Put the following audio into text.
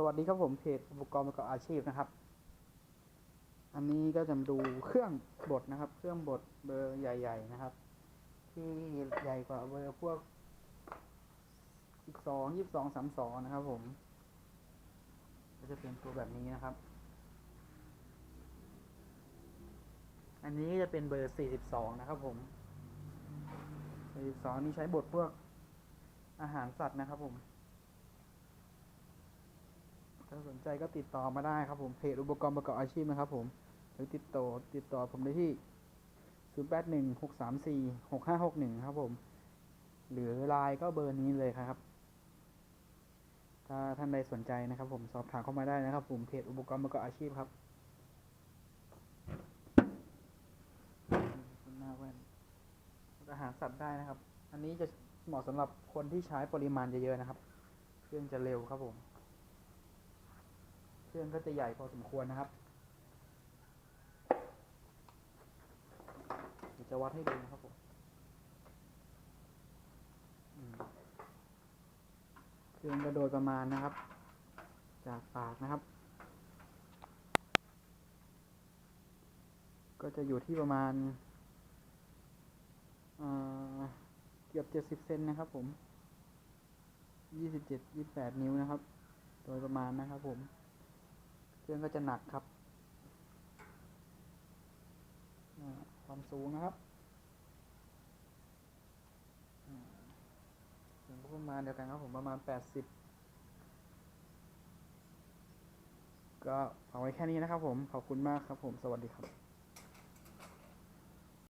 สวัสดีครับผมเพจอุปกรณ์ประกอบอาชีพนะครับ อันนี้ก็จะมาดูเครื่องบดนะครับ เครื่องบดเบอร์ใหญ่ ๆ นะครับ ที่ใหญ่กว่าเบอร์พวกอีกสองยี่สิบสองสามสองนะครับ ผม ก็จะเป็นตัวแบบนี้นะครับ อันนี้จะเป็นเบอร์สี่สิบสองนะครับผมสี่สิบสองนี่ใช้บดพวกอาหารสัตว์นะครับผม ถ้าสนใจก็ติดต่อมาได้ครับผมเพจอุปกรณ์ประกอบอาชีพนะครับผมหรือติดต่อติดต่อผมได้ที่ 0 8 1 6 3 4 6 5 6 1 ครับผม หรือไลน์ก็เบอร์นี้เลยครับ ถ้าท่านใดสนใจนะครับผมสอบถามเข้ามาได้นะครับผมเพจอุปกรณ์ประกอบอาชีพครับหน้าแว่นอาหารสัตว์ได้นะครับ อันนี้จะเหมาะสำหรับคนที่ใช้ปริมาณเยอะๆนะครับ เครื่องจะเร็วครับผม รื่องก็จะใหญ่พอสมควรนะครับเดี๋ยวจะวัดให้ดูนะครับผมเครื่องก็โดยประมาณนะครับ จากปากนะครับ ก็จะอยู่ที่ประมาณเอ่อเกือบเจ็ดสิบเซนนะครับผมยี่สิบเจ็ดยี่แปดนิ้วนะครับ โดยประมาณนะครับผม เครื่องก็จะหนักครับ ความสูงนะครับถึงประมาณเดียวกันครับผมประมาณแปดสิบก็เอาไว้แค่นี้นะครับผม ขอบคุณมากครับผม สวัสดีครับ